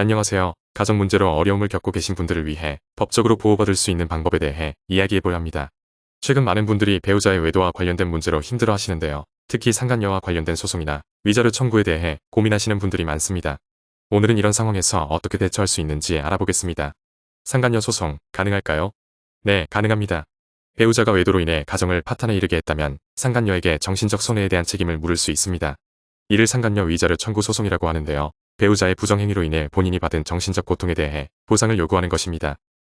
안녕하세요. 가정 문제로 어려움을 겪고 계신 분들을 위해 법적으로 보호받을 수 있는 방법에 대해 이야기해보려 합니다. 최근 많은 분들이 배우자의 외도와 관련된 문제로 힘들어 하시는데요. 특히 상간녀와 관련된 소송이나 위자료 청구에 대해 고민하시는 분들이 많습니다. 오늘은 이런 상황에서 어떻게 대처할 수 있는지 알아보겠습니다. 상간녀 소송 가능할까요? 네, 가능합니다. 배우자가 외도로 인해 가정을 파탄에 이르게 했다면 상간녀에게 정신적 손해에 대한 책임을 물을 수 있습니다. 이를 상간녀 위자료 청구 소송이라고 하는데요. 배우자의 부정행위로 인해 본인이 받은 정신적 고통에 대해 보상을 요구하는 것입니다.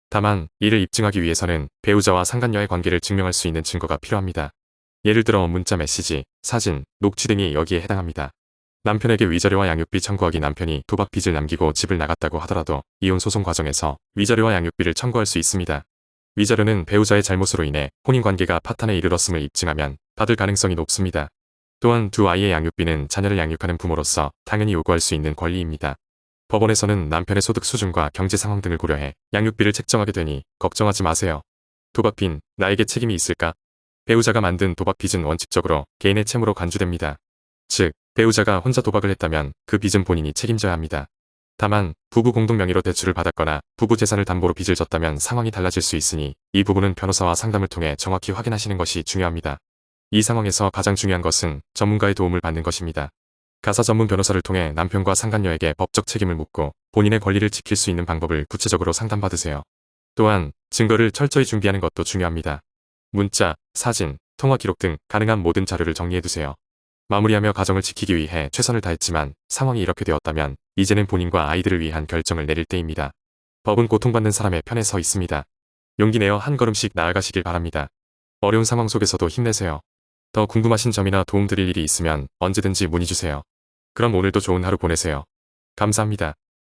다만 이를 입증하기 위해서는 배우자와 상간녀의 관계를 증명할 수 있는 증거가 필요합니다. 예를 들어 문자 메시지, 사진, 녹취 등이 여기에 해당합니다. 남편에게 위자료와 양육비 청구하기 남편이 도박 빚을 남기고 집을 나갔다고 하더라도 이혼 소송 과정에서 위자료와 양육비를 청구할 수 있습니다. 위자료는 배우자의 잘못으로 인해 혼인 관계가 파탄에 이르렀음을 입증하면 받을 가능성이 높습니다. 또한 두 아이의 양육비는 자녀를 양육하는 부모로서 당연히 요구할 수 있는 권리입니다. 법원에서는 남편의 소득 수준과 경제 상황 등을 고려해 양육비를 책정하게 되니 걱정하지 마세요. 도박빚, 나에게 책임이 있을까? 배우자가 만든 도박빚은 원칙적으로 개인의 채무로 간주됩니다. 즉, 배우자가 혼자 도박을 했다면 그 빚은 본인이 책임져야 합니다. 다만 부부 공동 명의로 대출을 받았거나 부부 재산을 담보로 빚을 졌다면 상황이 달라질 수 있으니 이 부분은 변호사와 상담을 통해 정확히 확인하시는 것이 중요합니다. 이 상황에서 가장 중요한 것은 전문가의 도움을 받는 것입니다. 가사 전문 변호사를 통해 남편과 상간녀에게 법적 책임을 묻고 본인의 권리를 지킬 수 있는 방법을 구체적으로 상담받으세요. 또한 증거를 철저히 준비하는 것도 중요합니다. 문자, 사진, 통화 기록 등 가능한 모든 자료를 정리해두세요. 마무리하며 가정을 지키기 위해 최선을 다했지만 상황이 이렇게 되었다면 이제는 본인과 아이들을 위한 결정을 내릴 때입니다. 법은 고통받는 사람의 편에 서 있습니다. 용기 내어 한 걸음씩 나아가시길 바랍니다. 어려운 상황 속에서도 힘내세요. 더 궁금하신 점이나 도움드릴 일이 있으면 언제든지 문의주세요. 그럼 오늘도 좋은 하루 보내세요. 감사합니다.